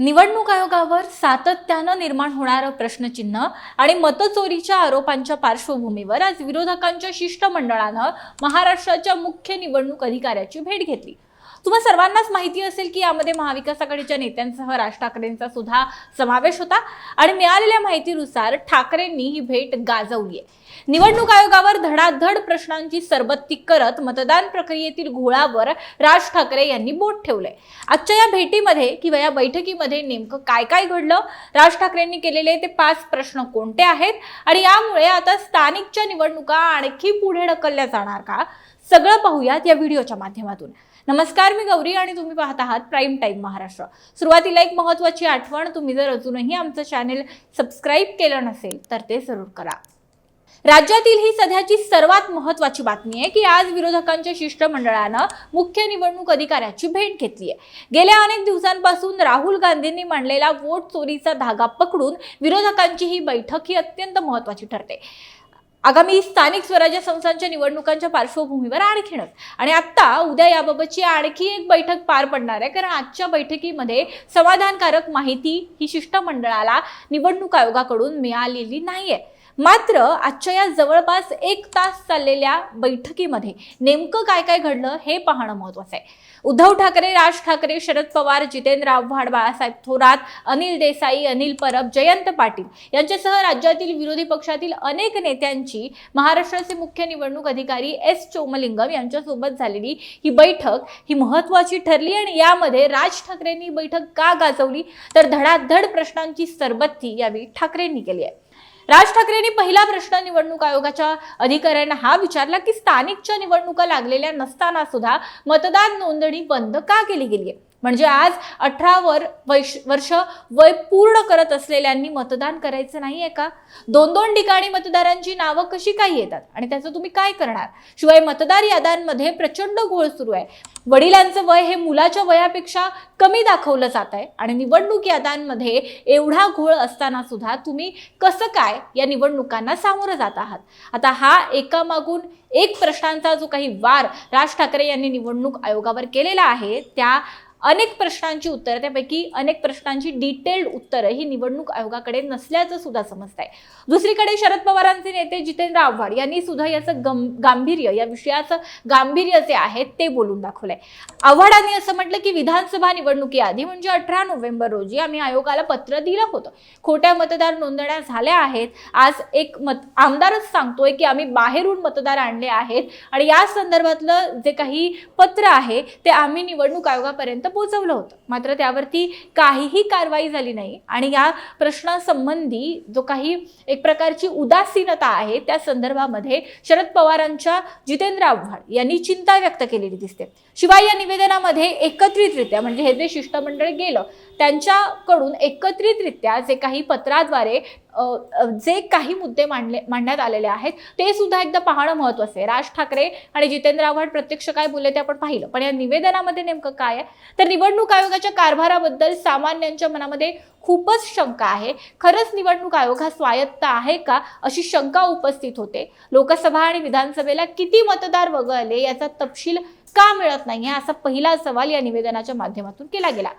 निवडणूक आयोगावर सातत्यानं निर्माण होणारं प्रश्नचिन्ह आणि मतचोरीच्या आरोपांच्या पार्श्वभूमीवर आज विरोधकांच्या शिष्टमंडळानं महाराष्ट्राच्या मुख्य निवडणूक अधिकाऱ्याची भेट घेतली. तुम्हा सर्वांनाच माहिती असेल की यामध्ये महाविकास आघाडीच्या नेत्यांसह राज ठाकरेंचा सुद्धा समावेश होता. आणि मिळालेल्या माहितीनुसार ठाकरेंनी ही भेट गाजवली आहे. निवडणूक आयोगावर धडाधड प्रश्नांची सरबत्ती करत मतदान प्रक्रियेतील घोळावर राज ठाकरे यांनी बोट ठेवलंय. आजच्या या भेटीमध्ये किंवा या बैठकीमध्ये नेमकं काय काय घडलं? राज ठाकरेंनी केलेले ते पाच प्रश्न कोणते आहेत? आणि यामुळे आता स्थानिकच्या निवडणुका आणखी पुढे ढकलल्या जाणार का? सगळं पाहूयात या व्हिडिओच्या माध्यमातून. नमस्कार मी गौरी आणि तुम्ही पाहत आहात प्राईम टाईम महाराष्ट्र. सुरुवातीला एक महत्त्वाची आठवण तुम्ही जर अजूनही आमचं चॅनेल सबस्क्राईब केलं नसेल तर ते जरूर करा. राज्यातील ही सध्याची सर्वात महत्वाची बातमी आहे की आज विरोधकांच्या शिष्टमंडळानं मुख्य निवडणूक अधिकाऱ्याची भेट घेतली आहे. गेल्या अनेक दिवसांपासून राहुल गांधींनी मांडलेला वोट चोरीचा धागा पकडून विरोधकांची ही बैठक ही अत्यंत महत्वाची ठरते. आगामी स्थानिक स्वराज्य संस्थांच्या निवडणुकांच्या पार्श्वभूमीवर आणखीनच. आणि आत्ता उद्या याबाबतची आणखी एक बैठक पार पडणार आहे. कारण आजच्या बैठकीमध्ये समाधानकारक माहिती ही शिष्टमंडळाला निवडणूक आयोगाकडून मिळालेली नाहीये. मात्र आजच्या या जवळपास एक तास चाललेल्या बैठकीमध्ये नेमकं काय काय घडलं हे पाहणं महत्वाचं आहे. उद्धव ठाकरे राज ठाकरे शरद पवार जितेंद्र आव्हाड बाळासाहेब थोरात अनिल देसाई अनिल परब जयंत पाटील यांच्यासह राज्यातील विरोधी पक्षातील अनेक नेत्यांची महाराष्ट्राचे मुख्य निवडणूक अधिकारी एस चोमलिंगम यांच्यासोबत झालेली ही बैठक ही महत्वाची ठरली आणि यामध्ये राज ठाकरेंनी बैठक का गाजवली? तर धडाधड प्रश्नांची सरबत्ती यावेळी ठाकरेंनी केली आहे. राज ठाकरेंनी पहिला प्रश्न निवडणूक आयोगाच्या अधिकाऱ्यांना हा विचारला की स्थानिकच्या निवडणुका लागलेल्या नसताना सुद्धा मतदान नोंदणी बंद का केली गेली आहे म्हणजे आज अठरा वर वैश वर्ष वय पूर्ण करत असलेल्यांनी मतदान करायचं नाही आहे का? दोन दोन ठिकाणी मतदारांची नावं कशी काय येतात? आणि त्याचं तुम्ही काय करणार? शिवाय मतदार याद्यांमध्ये प्रचंड घोळ सुरू आहे. वडिलांचं वय हे मुलाच्या वयापेक्षा कमी दाखवलं जात आहे. आणि निवडणूक याद्यांमध्ये एवढा घोळ असताना सुद्धा तुम्ही कसं काय या निवडणुकांना सामोरं जात आहात? आता हा एकामागून एक प्रश्नांचा जो काही वार राज ठाकरे यांनी निवडणूक आयोगावर केलेला आहे त्या अनेक प्रश्नांची उत्तरं त्यापैकी अनेक प्रश्नांची डिटेल्ड उत्तरं ही निवडणूक आयोगाकडे नसल्याचं सुद्धा समजत आहे दुसरीकडे शरद पवारांचे नेते जितेंद्र आव्हाड यांनी सुद्धा याचं गं गांभीर्य या विषयाचं गांभीर्य जे आहे ते बोलून दाखवलंय. आव्हाडांनी असं म्हटलं की विधानसभा निवडणुकीआधी म्हणजे अठरा नोव्हेंबर रोजी आम्ही आयोगाला पत्र दिलं होतं. खोट्या मतदार नोंदण्या झाल्या आहेत. आज एक मत आमदारच सांगतोय की आम्ही बाहेरून मतदार आणले आहेत आणि या संदर्भातलं जे काही पत्र आहे ते आम्ही निवडणूक आयोगापर्यंत पोचवलं होतं. मात्र त्यावरती काहीही कारवाई झाली नाही. आणि या प्रश्नासंबंधी जो काही एक प्रकारची उदासीनता आहे त्या संदर्भामध्ये शरद पवारांच्या जितेंद्र आव्हाड यांनी चिंता व्यक्त केलेली दिसते. शिवाय या निवेदनामध्ये एकत्रितरित्या म्हणजे हे जे शिष्टमंडळ गेलं त्यांच्याकडून एकत्रितरित्या जे काही पत्राद्वारे जे काही मुद्दे मांडले मांडण्यात आलेले आहेत ते सुद्धा एकदा पाहणं महत्वाचं आहे. राज ठाकरे आणि जितेंद्र आव्हाड प्रत्यक्ष काय बोलले ते आपण पाहिलं. पण या निवेदनामध्ये नेमकं काय आहे? तर निवडणूक आयोगाच्या कारभाराबद्दल सामान्यांच्या मनामध्ये खूपच शंका आहे. खरंच निवडणूक आयोग हा स्वायत्त आहे का अशी शंका उपस्थित होते. लोकसभा आणि विधानसभेला किती मतदार वगळले याचा तपशील का मिळत नाही? असा पहिला सवाल या निवेदनाच्या माध्यमातून केला गेला.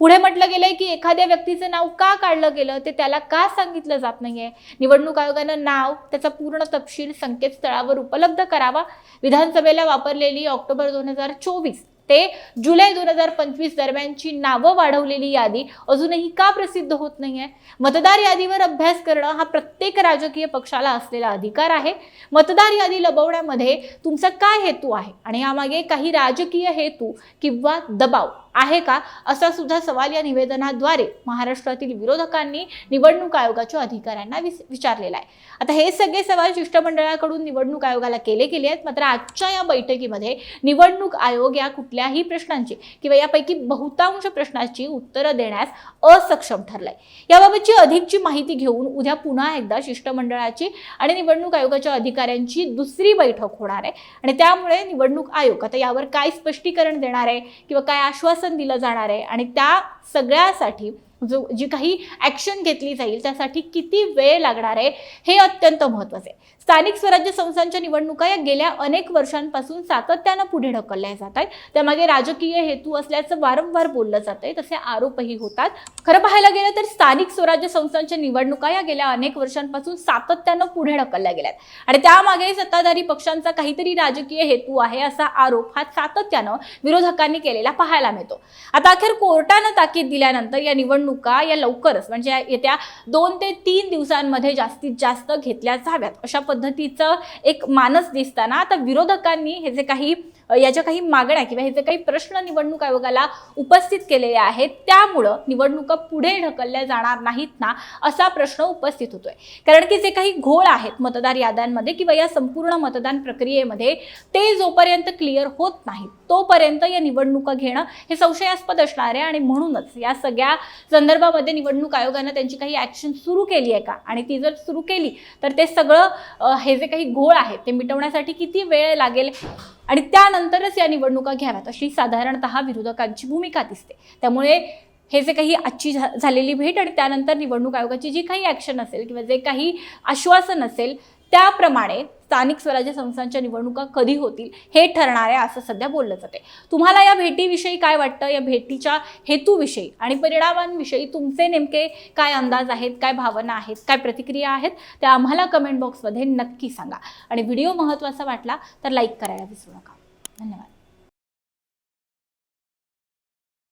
पुढे म्हटलं गेलंय की एखाद्या व्यक्तीचं नाव का काढलं गेलं ते त्याला का सांगितलं जात नाहीये? निवडणूक आयोगानं नाव त्याचा पूर्ण तपशील संकेतस्थळावर उपलब्ध करावा. विधानसभेला वापरलेली ऑक्टोबर दोन हजार चोवीस ते जुलै दोन हजार पंचवीस दरम्यानची नावं वाढवलेली यादी अजूनही का प्रसिद्ध होत नाहीये? मतदार यादीवर अभ्यास करणं हा प्रत्येक राजकीय पक्षाला असलेला अधिकार आहे. मतदार यादी लपवण्यामध्ये तुमचा काय हेतू आहे? आणि यामागे काही राजकीय हेतू किंवा दबाव आहे का? असा सुद्धा सवाल या निवेदनाद्वारे महाराष्ट्रातील विरोधकांनी निवडणूक आयोगाच्या अधिकाऱ्यांना विस- विचारलेला आहे. आता हे सगळे सवाल शिष्टमंडळाकडून निवडणूक आयोगाला केले गेले आहेत. मात्र आजच्या या बैठकीमध्ये निवडणूक आयोग या कुठल्याही प्रश्नांची किंवा यापैकी बहुतांश प्रश्नांची उत्तरं देण्यास असक्षम ठरलाय. याबाबतची अधिकची माहिती घेऊन उद्या पुन्हा एकदा शिष्टमंडळाची आणि निवडणूक आयोगाच्या अधिकाऱ्यांची दुसरी बैठक होणार आहे. आणि त्यामुळे निवडणूक आयोग आता यावर काय स्पष्टीकरण देणार आहे? किंवा काय आश्वासन दिलं जाणार आहे आणि त्या सगळ्यासाठी जो जी काही ॲक्शन घेतली जाईल त्यासाठी किती वेळ लागणार आहे हे अत्यंत महत्त्वाचं आहे. स्थानिक स्वराज्य संस्थांच्या निवडणुका या गेल्या अनेक वर्षांपासून सातत्यानं पुढे ढकलल्या जात आहेत. त्यामागे राजकीय हेतू असल्याचं वारंवार बोललं जात आहे. तसे आरोपही होतात. खरं पाहायला गेलं तर स्थानिक स्वराज्य संस्थांच्या निवडणुका या गेल्या अनेक वर्षांपासून सातत्यानं पुढे ढकलल्या गेल्यात आणि त्यामागे सत्ताधारी पक्षांचा काहीतरी राजकीय हेतू आहे असा आरोप हा सातत्यानं विरोधकांनी केलेला पाहायला मिळतो. आता अखेर कोर्टानं ताकीद दिल्यानंतर या निवडणुका या लवकरच म्हणजे येत्या दोन ते तीन दिवसांमध्ये जास्तीत जास्त घेतल्या जाव्यात अशा पद्धतीचं एक मानस दिसताना आता विरोधकांनी हे जे काही याच्या काही मागण्या किंवा हे जे काही प्रश्न निवडणूक आयोगाला उपस्थित केलेले आहेत त्यामुळं निवडणुका पुढे ढकलल्या जाणार नाहीत ना असा प्रश्न उपस्थित होतोय. कारण की जे काही घोळ आहेत मतदार याद्यांमध्ये किंवा या संपूर्ण मतदान प्रक्रियेमध्ये ते जोपर्यंत क्लिअर होत नाही तोपर्यंत या निवडणुका घेणं हे संशयास्पद असणार आहे आणि म्हणूनच या सगळ्या संदर्भामध्ये निवडणूक आयोगानं त्यांची काही ॲक्शन सुरू केली आहे का? आणि ती जर सुरू केली तर ते सगळं हे जे काही घोळ आहे ते मिटवण्यासाठी किती वेळ लागेल? आणि त्यानंतरच या निवडणुका घ्याव्यात अशी साधारणतः विरोधकांची भूमिका दिसते. त्यामुळे हे जे काही आजची झा- झालेली भेट आणि त्यानंतर निवडणूक आयोगाची जी काही ॲक्शन असेल किंवा जे काही आश्वासन असेल त्याप्रमाणे स्थानिक स्वराज्य संस्थांच्या निवडणुका कधी होतील हे ठरणार आहे असं सध्या बोललं जाते तुम्हाला या भेटीविषयी काय वाटतं? या भेटीच्या हेतूविषयी आणि परिणामांविषयी तुमचे नेमके काय अंदाज आहेत? काय भावना आहेत? काय प्रतिक्रिया आहेत? त्या आम्हाला कमेंट बॉक्समध्ये नक्की सांगा. आणि व्हिडिओ महत्त्वाचा वाटला तर लाईक करायला विसरू नका. धन्यवाद.